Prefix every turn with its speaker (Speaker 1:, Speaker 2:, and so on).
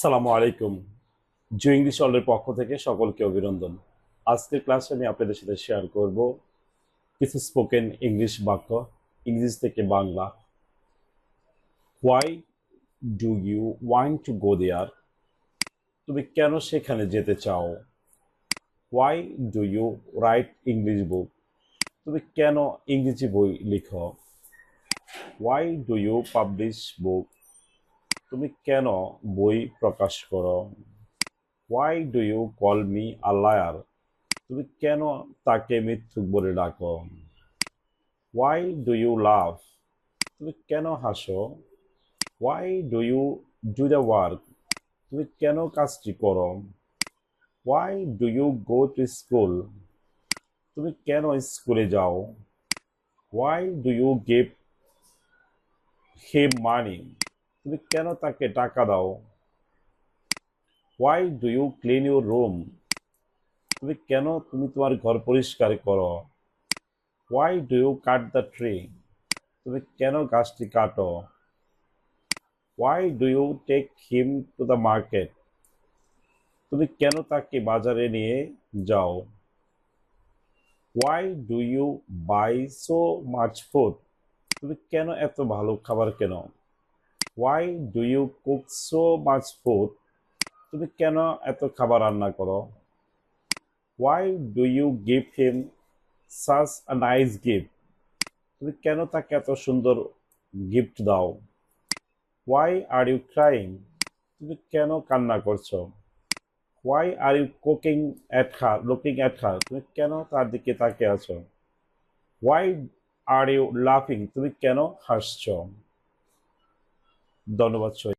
Speaker 1: সালামু আলাইকুম। জু ইংলিশ ওয়ার্ল্ডের পক্ষ থেকে সকলকে অভিনন্দন। আজকের ক্লাসে আমি আপনাদের সাথে শেয়ার করব। কিছু স্পোকেন ইংলিশ বাক্য, ইংলিশ থেকে Bangla. Why do you want to go there তুমি কেন সেখানে যেতে চাও? Why do you write English book তুমি কেন ইংরেজি বই লিখো? Why do you publish book তুমি কেন বই প্রকাশ করো? Why do you call me a liar তুমি কেন তাকে মিথ্যুক বলে ডাকো? হোয়াই ডু ইউ লাভ তুমি কেন হাসো? Why do you do the work তুমি কেন কাজটি করো? Why do you go to school তুমি কেন স্কুলে যাও? Why do you give him money তুমি কেন তাকে টাকা দাও? Why do you clean your room তুমি কেন তুমি তোমার ঘর পরিষ্কার করো? Why do you cut the tree তুমি কেন গাছটি কাটো? Why do you take him to the market তুমি কেন তাকে বাজারে নিয়ে যাও? Why do you buy so much food তুমি কেন এত ভালো খাবার কেন? Why do you cook so much food তুমি কেন এত খাবার রান্না করো? Why do you give him such a nice gift তুমি কেন তাকে এত সুন্দর গিফট দাও? হোয়াই আর ইউ ক্রাইং তুমি কেন কান্না করছ? Why are you cooking at her looking at her তুমি কেন তার দিকে তাকিয়ে আছো? হোয়াই আর ইউ লাফিং তুমি কেন হাসছো? ধন্যবাদ সবাই